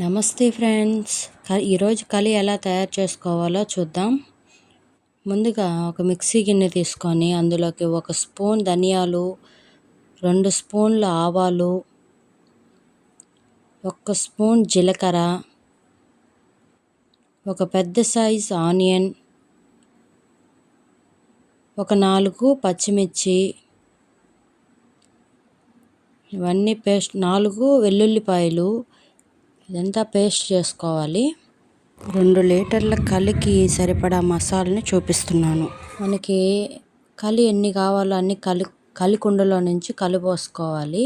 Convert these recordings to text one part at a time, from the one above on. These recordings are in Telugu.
నమస్తే ఫ్రెండ్స్. ఈరోజు కలి ఎలా తయారు చేసుకోవాలో చూద్దాం. ముందుగా ఒక మిక్సీ గిన్నె తీసుకొని అందులోకి ఒక స్పూన్ ధనియాలు రెండు స్పూన్ల ఆవాలు ఒక స్పూన్ జీలకర్ర ఒక పెద్ద సైజ్ ఆనియన్ ఒక నాలుగు పచ్చిమిర్చి ఇవన్నీ పేస్ట్ నాలుగు వెల్లుల్లిపాయలు ఇదంతా పేస్ట్ చేసుకోవాలి. రెండు లీటర్ల కలికి సరిపడా మసాలని చూపిస్తున్నాను. మనకి కలి ఎన్ని కావాలో అన్ని కలి కలికుండలో నుంచి కలిపోసుకోవాలి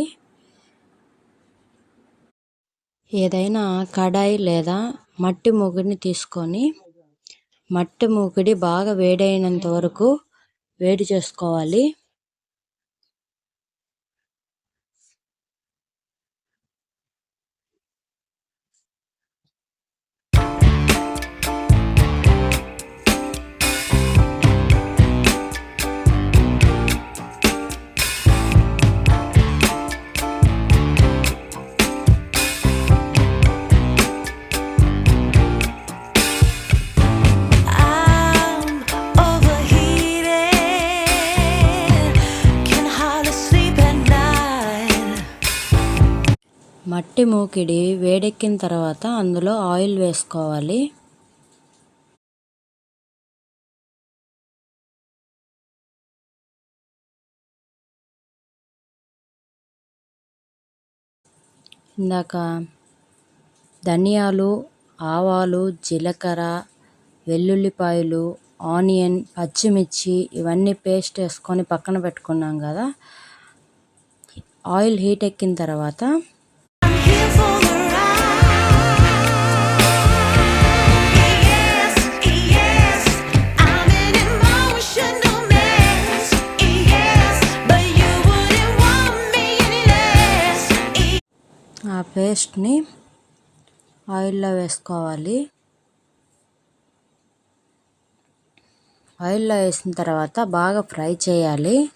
ఏదైనా కడాయి లేదా మట్టి మూగుడిని తీసుకొని మట్టి మూగిడి బాగా వేడైనంత వరకు వేడి చేసుకోవాలి. మట్టి మూకిడి వేడెక్కిన తర్వాత అందులో ఆయిల్ వేసుకోవాలి. ఇందాక ధనియాలు ఆవాలు జీలకర్ర వెల్లుల్లిపాయలు ఆనియన్ పచ్చిమిర్చి ఇవన్నీ పేస్ట్ వేసుకొని పక్కన పెట్టుకున్నాం కదా. ఆయిల్ హీట్ ఎక్కిన తర్వాత ఆ పేస్ట్ని ఆయిల్లో వేసుకోవాలి. ఆయిల్లో వేసిన తర్వాత బాగా ఫ్రై చేయాలి.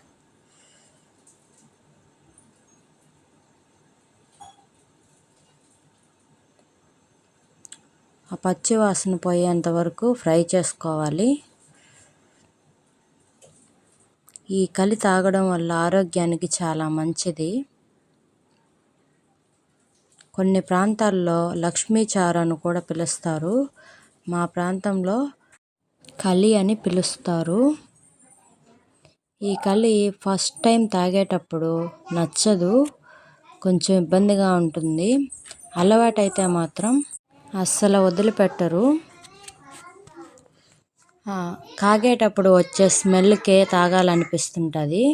ఆ పచ్చి వాసన పోయేంత వరకు ఫ్రై చేసుకోవాలి. ఈ కలి తాగడం వల్ల ఆరోగ్యానికి చాలా మంచిది. కొన్ని ప్రాంతాల్లో లక్ష్మీచారు అని కూడా పిలుస్తారు. మా ప్రాంతంలో కలి అని పిలుస్తారు. ఈ కలి ఫస్ట్ టైం తాగేటప్పుడు నచ్చదు కొంచెం ఇబ్బందిగా ఉంటుంది. అలవాటైతే మాత్రం అస్సలు వదిలిపెట్టరు. కాగేటప్పుడు వచ్చే స్మెల్కే తాగాలనిపిస్తుంటుంది.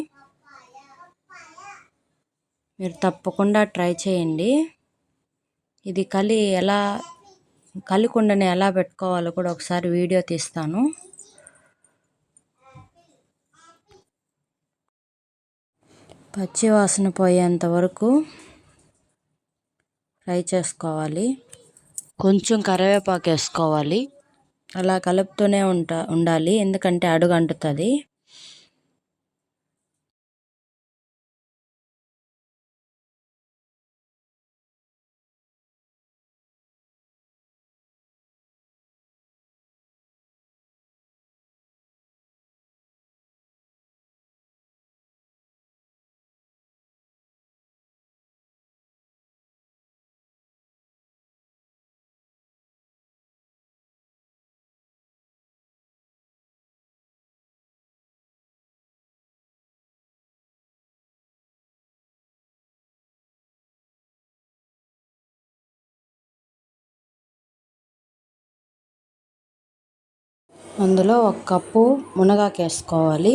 మీరు తప్పకుండా ట్రై చేయండి. ఇది కలి ఎలా కలికుండని ఎలా పెట్టుకోవాలో కూడా ఒకసారి వీడియో తీస్తాను. పచ్చి వాసన పోయేంత వరకు ఫ్రై చేసుకోవాలి. కొంచెం కరివేపాకు వేసుకోవాలి. అలా కలుపుతూనే ఉంటా ఉండాలి. ఎందుకంటే అడుగు అంటుతుంది అందులో ఒక కప్పు మునగాకు వేసుకోవాలి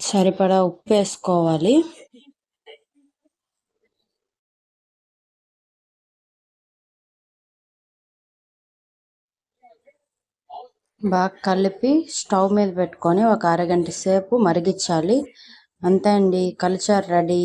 సరిపడా ఉప్పు వేసుకోవాలి. బాగా కలిపి స్టవ్ మీద పెట్టుకొని ఒక అరగంట సేపు మరిగించాలి. అంతే అండి. Culture ready.